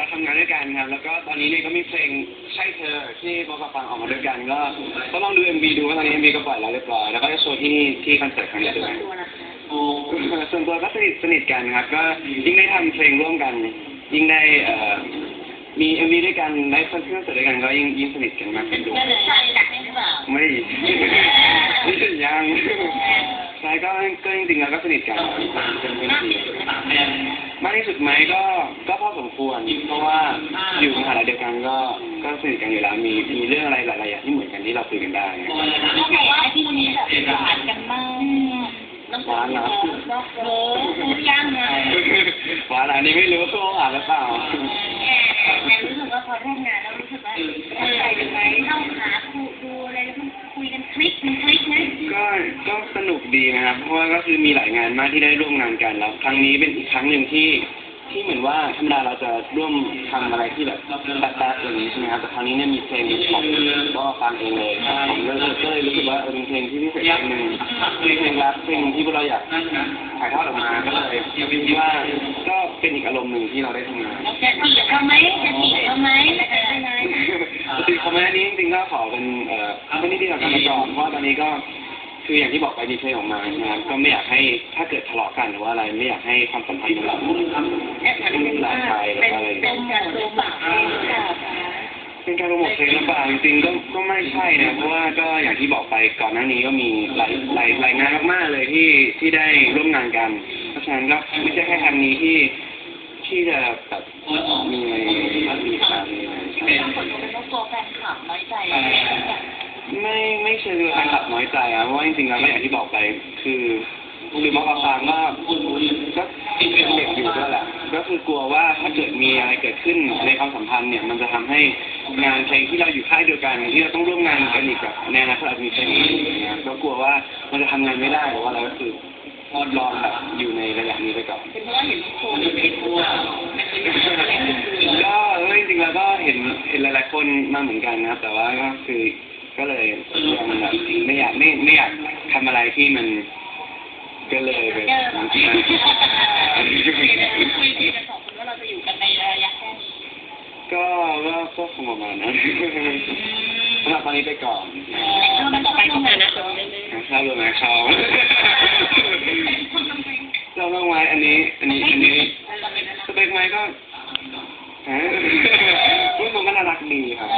ตอนนี้เนี่ยก็มีเพลงใช่เธอที่พวกเราฟังออกมาด้วยกันก็ก็ลองดู MV ดูว่าตอนนี้ MV ก็ปล่อยแล้วเรียบร้อยแล้วก็จะโชว์ที่นี่ที่คอนเสิร์ตครั้งนี้ด้วยตัวนะคะโอ้ส่วนตัวก็สนิทสนิทกันครับ ก็ยิ่งได้ทำเพลงร่วมกัน ยิ่งได้เอ่อมี MV ด้วยกันไลฟ์คอนเสิร์ตด้วยกันก็ยิ่งยิ่งสนิทกันมากขึ้นด้วยก็เลยใช่ดักหรือเปล่าไม่ยัง ใช่ก็ก็จริงๆแล้วก็สนิทกันเป็นเป็นมากทีที่สุดนะคะมากที่สุดไหมก็ก็พอสมควรเพราะว่าอยู่มหาลัยเดียวกันก็ก็สนิทกันอยู่แล้วมีมีเรื่องอะไรหลายๆอย่างที่เหมือนกันที่เราคุยกันได้เขาบอกว่าที่นี้แบบหวานกันมากน้ำตาลนะโอ้โหย่างนะหวานอันนี้ไม่รู้ว่าอ่านหรือเปล่าแต่รู้สึกว่าพอร่วมงานแล้ว ก็ก็สนุกดีนะครับ เพราะว่าก็คือมีหลายงานมากที่ได้ร่วมงานกันแล้วครั้งนี้เป็นอีกครั้งหนึ่งที่ที่เหมือนว่าธรรมดาเราจะร่วมทำอะไรที่แบบแป๊บๆอย่างนี้ใช่ไหมครับแต่ครั้งนี้เนี่ยมีเพลงของก็ฟังเองเลยผมก็เลยก็เลยรู้สึกว่าเออเป็นเพลงที่พิเศษเพลงหนึ่งเป็นเพลงรักเพลงหนึ่งที่พวกเราอยากถ่ายทอดออกมาก็เลยคิดว่าก็เป็นอีกอารมณ์หนึ่งที่เราได้ทำงาน จะจีบเขาไหมจะจีบเขาไหมจะยังไงปกติคอมเมนต์นี้จริงๆก็ขอเป็นเอ่อไม่ได้ดีกับกันไปก่อนเพราะว่าตอนนี้ก็ คืออย่างที่บอกไปมีเพลงออกมาใช่ไหมครับก็ไม่อยากให้ถ้าเกิดทะเลาะกันหรือว่าอะไรไม่อยากให้ความสัมพันธ์ของเราและถามเป็นว่าเป็นเป็นการโรบะเป็นการโปรโมทเพลงหรือเปล่าจริงๆก็ก็ไม่ใช่นะเพราะว่าก็อย่างที่บอกไปก่อนหน้านี้ก็มีหลายหลายหลายงานมากๆเลยที่ที่ได้ร่วมงานกัน เพราะฉะนั้นก็ไม่ใช่แค่ครั้งนี้ที่ที่จะแบบมีมีการมีอะไร บางคนก็เป็นกลัวแฟนคลับน้อยใจไม่ไม่เชิงแฟนคลับน้อยใจอะเพราะว่าจริงๆแล้วก็อย่างที่บอกไป คือหรือมอกฟางก็ก็เป็นเด็กอยู่ด้วยแหละก็คือกลัวว่าถ้าเกิดมีอะไรเกิดขึ้นในความสัมพันธ์เนี่ยมันจะทำให้งานเพลงที่เราอยู่ค่ายเดียวกันที่เราต้องร่วมงานกันอีกกับในอนาคตอาจจะมีเพลงอื่นอย่างเงี้ยก็กลัวว่ามันจะทำงานไม่ได้หรือว่าอะไรก็คือรอแบบอยู่ในระยะนี้ไปก่อน เป็นเพราะว่าเห็นโชว์อยู่ในตัวก็เออจริงๆแล้วก็เห็นเห็นหลายๆคนมาเหมือนกันนะครับ แต่ว่าก็คือ ก็เลยยังแบบไม่อยากไม่ไม่อยากทำอะไรที่มันก็เลยแบบก็ก็ก็คงประมาณนั้นสำหรับตอนนี้ไปก่อนต่อไปก็มานะเข้าเลยนะเขาเราลงไว้อันนี้ อันนี้อันนี้สเปกไหมก็ฮะผู้ชมก็น่ารักดีครับ